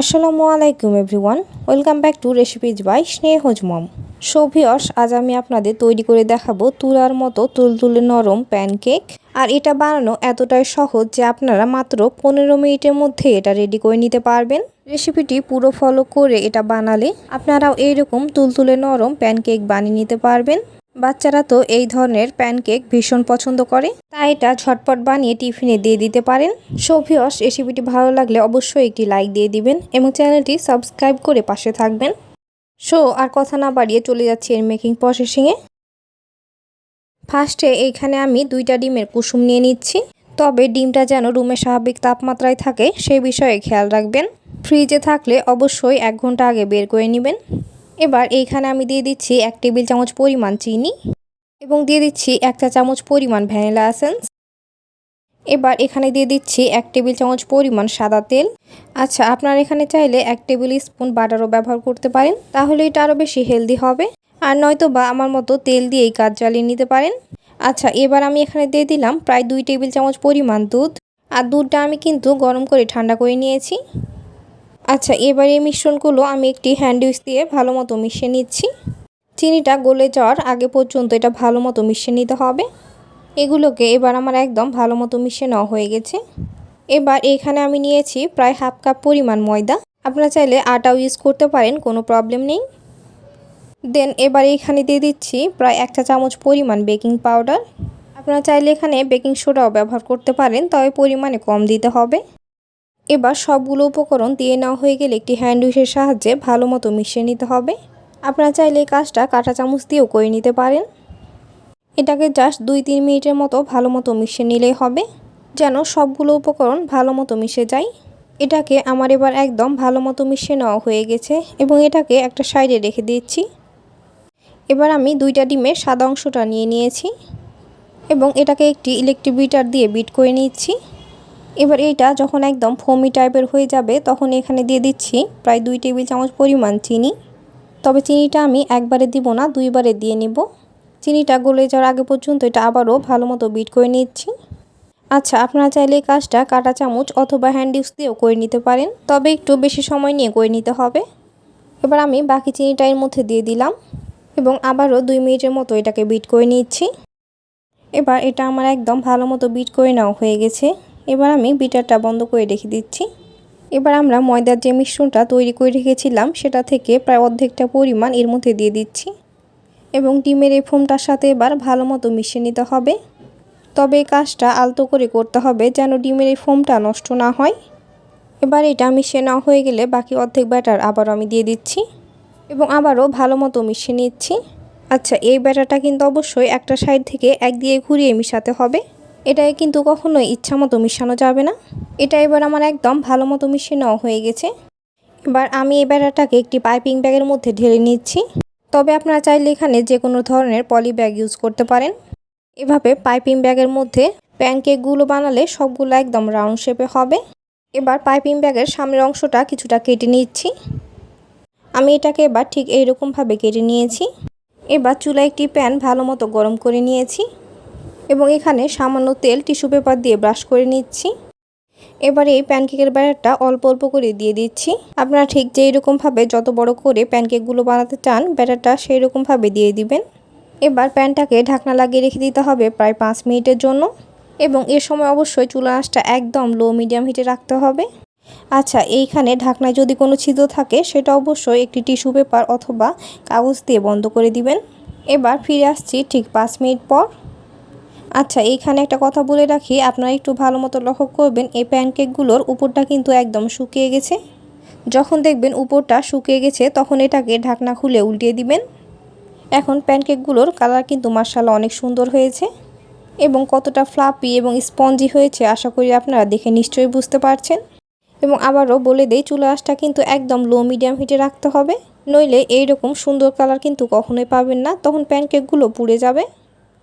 আসসালামু আলাইকুম everyone, welcome back to recipes by Snehaj mom সৌভিয়স আজ আমি আপনাদের তৈরি করে দেখাবো তুলার মতো তুলতুলে নরম প্যানকেক। আর এটা বানানো এতটাই সহজ যে আপনারা মাত্র পনেরো মিনিটের মধ্যে এটা রেডি করে নিতে পারবেন। রেসিপিটি পুরো ফলো করে এটা বানালে আপনারাও এইরকম তুলতুলে নরম প্যানকেক বানিয়ে নিতে পারবেন। বাচ্চারা তো এই ধরনের প্যানকেক ভীষণ পছন্দ করে। তাই এটা ঝটপট বানিয়ে টিফিনে দিয়ে দিতে পারেন। সৌভিয়স রেসিপিটি ভালো লাগলে অবশ্যই একটি লাইক দিয়ে দিবেন এবং চ্যানেলটি সাবস্ক্রাইব করে পাশে থাকবেন। সো, আর কথা না বাড়িয়ে চলে যাচ্ছি এর মেকিং প্রসেসিংয়ে। ফার্স্টে এইখানে আমি দুইটা ডিমের কুসুম নিয়ে নিচ্ছি। তবে ডিমটা যেন রুমের স্বাভাবিক তাপমাত্রায় থাকে সেই বিষয়ে খেয়াল রাখবেন। ফ্রিজে থাকলে অবশ্যই এক ঘণ্টা আগে বের করে নেবেন। এবার এইখানে আমি দিয়ে দিচ্ছি এক টেবিল চামচ পরিমাণ চিনি এবং দিয়ে দিচ্ছি এক চা চামচ পরিমাণ ভ্যানিলা এসেন্স। এবার এখানে দিয়ে দিচ্ছি এক টেবিল চামচ পরিমাণ সাদা তেল। আচ্ছা আপনার এখানে চাইলে এক টেবিল স্পুন বাটারও ব্যবহার করতে পারেন, তাহলে এটা আরও বেশি হেলদি হবে। আর নয়তো বা আমার মতো তেল দিয়েই কাজ জ্বালিয়ে নিতে পারেন। আচ্ছা এবার আমি এখানে দিয়ে দিলাম প্রায় দুই টেবিল চামচ পরিমাণ দুধ। আর দুধটা আমি কিন্তু গরম করে ঠান্ডা করে নিয়েছি। আচ্ছা এবার এই মিশ্রণগুলো আমি একটি হ্যান্ড দিয়ে ভালো মতো মিশিয়ে নিচ্ছি। চিনিটা গলে যাওয়ার আগে পর্যন্ত এটা ভালো মতো মিশিয়ে নিতে হবে। এগুলোকে এবার আমার একদম ভালো মতো মিশিয়ে নেওয়া হয়ে গেছে। এবার এখানে আমি নিয়েছি প্রায় হাফ কাপ পরিমাণ ময়দা। আপনারা চাইলে আটাও ইউজ করতে পারেন, কোনো প্রবলেম নেই। দেন এবার এখানে দিয়ে দিচ্ছি প্রায় একটা চামচ পরিমাণ বেকিং পাউডার আপনারা চাইলে এখানে বেকিং সোডাও ব্যবহার করতে পারেন, তবে পরিমাণে কম দিতে হবে। এবার সবগুলো উপকরণ দিয়ে নেওয়া হয়ে গেলে একটি হ্যান্ড উইশের সাহায্যে ভালো মতো মিশিয়ে নিতে হবে। আপনারা চাইলে এই কাজটা কাঁটা চামচ দিয়েও করে নিতে পারেন। এটাকে জাস্ট দুই তিন মিনিটের মতো ভালো মতো মিশিয়ে নিলেই হবে, যেন সবগুলো উপকরণ ভালো মতো মিশে যায়। এটাকে আমার এবার একদম ভালো মতো মিশিয়ে নেওয়া হয়ে গেছে এবং এটাকে একটা সাইডে রেখে দিচ্ছি। এবার আমি দুইটা ডিমের সাদা অংশটা নিয়ে নিয়েছি এবং এটাকে একটি ইলেকট্রিক বিটার দিয়ে বিট করে নিচ্ছি। এবার এইটা যখন একদম ফোমি টাইপের হয়ে যাবে, তখন এখানে দিয়ে দিচ্ছি প্রায় দুই টেবিল চামচ পরিমাণ চিনি। তবে চিনিটা আমি একবারে দিব না, দুইবারে দিয়ে নিব। চিনিটা গলে যাওয়ার আগে পর্যন্ত এটা আবারও ভালো মতো বিট করে নিচ্ছি। আচ্ছা আপনারা চাইলে এই কাজটা কাটা চামচ অথবা হ্যান্ড ইউজ দিয়েও করে নিতে পারেন, তবে একটু বেশি সময় নিয়ে করে নিতে হবে। এবার আমি বাকি চিনিটা এর মধ্যে দিয়ে দিলাম এবং আবারও দুই মিনিটের মতো এটাকে বিট করে নিচ্ছি। এবার এটা আমার একদম ভালো মতো বিট করে নেওয়া হয়ে গেছে। এবার আমি বিটারটা বন্ধ করে রেখে দিচ্ছি। এবার আমরা ময়দার যে মিশ্রণটা তৈরি করে রেখেছিলাম, সেটা থেকে প্রায় অর্ধেকটা পরিমাণ এর মধ্যে দিয়ে দিচ্ছি। এবং ডিমের এই ফোমটার সাথে এবার ভালো মতো মিশিয়ে নিতে হবে। তবে এই কাজটা আলতো করে করতে হবে যেন ডিমের এই ফোমটা নষ্ট না হয়। এবার এটা মিশিয়ে নেওয়া হয়ে গেলে বাকি অর্ধেক ব্যাটার আবারও আমি দিয়ে দিচ্ছি। এবং আবারও ভালো মতো মিশিয়ে নিচ্ছি। আচ্ছা এই ব্যাটারটা কিন্তু অবশ্যই একটা সাইড থেকে এক দিয়ে ঘুরিয়ে মিশাতে হবে। এটাই কিন্তু কখনোই ইচ্ছা মতো মিশানো যাবে না। এটা এবার আমার একদম ভালো মতো মিশিয়ে নেওয়া হয়ে গেছে। এবার আমি এই ব্যাটারটাকে একটি পাইপিং ব্যাগের মধ্যে ঢেলে নিচ্ছি। তবে আপনারা চাইলে এখানে যে কোনো ধরনের পলি ব্যাগ ইউজ করতে পারেন। এভাবে পাইপিং ব্যাগের মধ্যে প্যানকেকগুলো বানালে সবগুলো একদম রাউন্ড শেপে হবে। এবার পাইপিং ব্যাগের সামনের অংশটা কিছুটা কেটে নিচ্ছি। আমি এটাকে এবার ঠিক এইরকমভাবে কেটে নিয়েছি। এবার চুলায় একটি প্যান ভালো মতো গরম করে নিয়েছি। এবং এখানে সামান্য তেল, টিস্যু পেপার দিয়ে ব্রাশ করে নিচ্ছি। এবারে এই প্যানকেকের ব্যাটারটা অল্প অল্প করে দিয়ে দিচ্ছি। আপনারা ঠিক যেই রকমভাবে যত বড় করে প্যানকেকগুলো বানাতে চান, ব্যাটারটা সেই রকমভাবে দিয়ে দিবেন। এবার প্যানটাকে ঢাকনা লাগিয়ে রেখে দিতে হবে প্রায় পাঁচ মিনিটের জন্য। এবং এর সময় অবশ্যই চুলা আঁচটা একদম লো মিডিয়াম হিটে রাখতে হবে। আচ্ছা এইখানে ঢাকনায় যদি কোনো ছিদ্র থাকে, সেটা অবশ্যই একটি টিস্যু পেপার অথবা কাগজ দিয়ে বন্ধ করে দিবেন। এবার ফিরে আসছি ঠিক পাঁচ মিনিট পর। আচ্ছা এইখানে একটা কথা বলে রাখি, আপনারা একটু ভালো মতো লক্ষ্য করবেন, এই প্যানকেকগুলোর উপরটা কিন্তু একদম শুকিয়ে গেছে। যখন দেখবেন উপরটা শুকিয়ে গেছে, তখন এটাকে ঢাকনা খুলে উল্টিয়ে দিবেন। এখন প্যানকেকগুলোর কালার কিন্তু মার্শাল অনেক সুন্দর হয়েছে এবং কতটা ফ্লাপি এবং স্পঞ্জি হয়েছে, আশা করি আপনারা দেখে নিশ্চয়ই বুঝতে পারছেন। এবং আবারও বলে দেই, চুলা আঁচটা কিন্তু একদম লো মিডিয়াম হিটে রাখতে হবে, নইলে এইরকম সুন্দর কালার কিন্তু কখনোই পাবেন না, তখন প্যানকেকগুলো পুড়ে যাবে।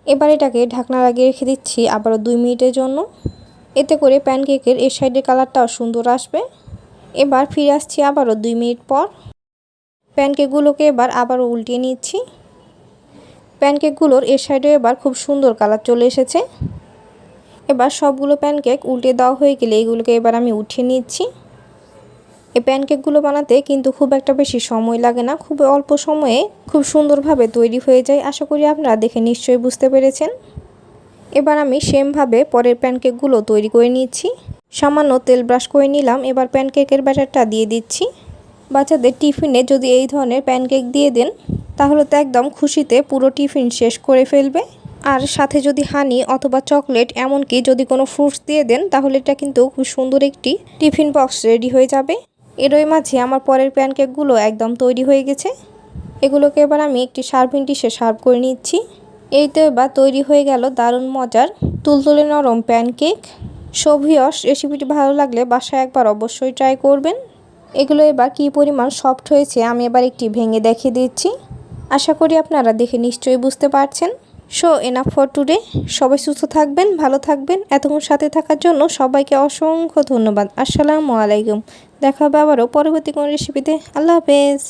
এবার এটাকে ঢাকনা লাগিয়ে রেখে দিচ্ছি আবারও দুই মিনিটের জন্য। এতে করে প্যানকেকের এর সাইডের কালারটাও সুন্দর আসবে। এবার ফিরে আসছি আবারও দুই মিনিট পর। প্যানকেকগুলোকে এবার আবারও উল্টিয়ে নিচ্ছি। প্যানকেকগুলোর এর সাইডে এবার খুব সুন্দর কালার চলে এসেছে। এবার সবগুলো প্যানকেক উল্টে দেওয়া হয়ে গেলে এগুলোকে এবার আমি উঠিয়ে নিচ্ছি। এই প্যানকেকগুলো বানাতে কিন্তু খুব একটা বেশি সময় লাগে না, খুব অল্প সময়ে খুব সুন্দরভাবে তৈরি হয়ে যায়। আশা করি আপনারা দেখে নিশ্চয়ই বুঝতে পেরেছেন। এবার আমি সেমভাবে পরের প্যানকেকগুলো তৈরি করে নিচ্ছি। সামান্য তেল ব্রাশ করে নিলাম। এবার প্যানকেকের ব্যাটারটা দিয়ে দিচ্ছি। বাচ্চাদের টিফিনে যদি এই ধরনের প্যানকেক দিয়ে দেন, তাহলে তো একদম খুশিতে পুরো টিফিন শেষ করে ফেলবে। আর সাথে যদি হানি অথবা চকলেট এমনকি যদি কোনো ফ্রুটস দিয়ে দেন, তাহলে এটা কিন্তু খুব সুন্দর একটি টিফিন বক্স রেডি হয়ে যাবে। এরই মাঝে আমার পরের প্যানকেকগুলো একদম তৈরি হয়ে গেছে। এগুলোকে এবার আমি একটি সার্ভিং ডিশে সার্ভ করে নিচ্ছি। এই তো এবার তৈরি হয়ে গেল দারুণ মজার তুলতুলে নরম প্যানকেক সভিয়স রেসিপিটি ভালো লাগলে বাসায় একবার অবশ্যই ট্রাই করবেন। এগুলো এবার কী পরিমাণ সফট হয়েছে আমি এবার একটি ভেঙে দেখিয়ে দিচ্ছি। আশা করি আপনারা দেখে নিশ্চয়ই বুঝতে পারছেন। সো এনাফ ফর টুডে সবাই সুস্থ থাকবেন, ভালো থাকবেন। এতক্ষণ সাথে থাকার জন্য সবাইকে অসংখ্য ধন্যবাদ। আসসালামু আলাইকুম। দেখা হবে আবারও পরবর্তী কোনো রেসিপিতে আল্লাহ হাফেজ।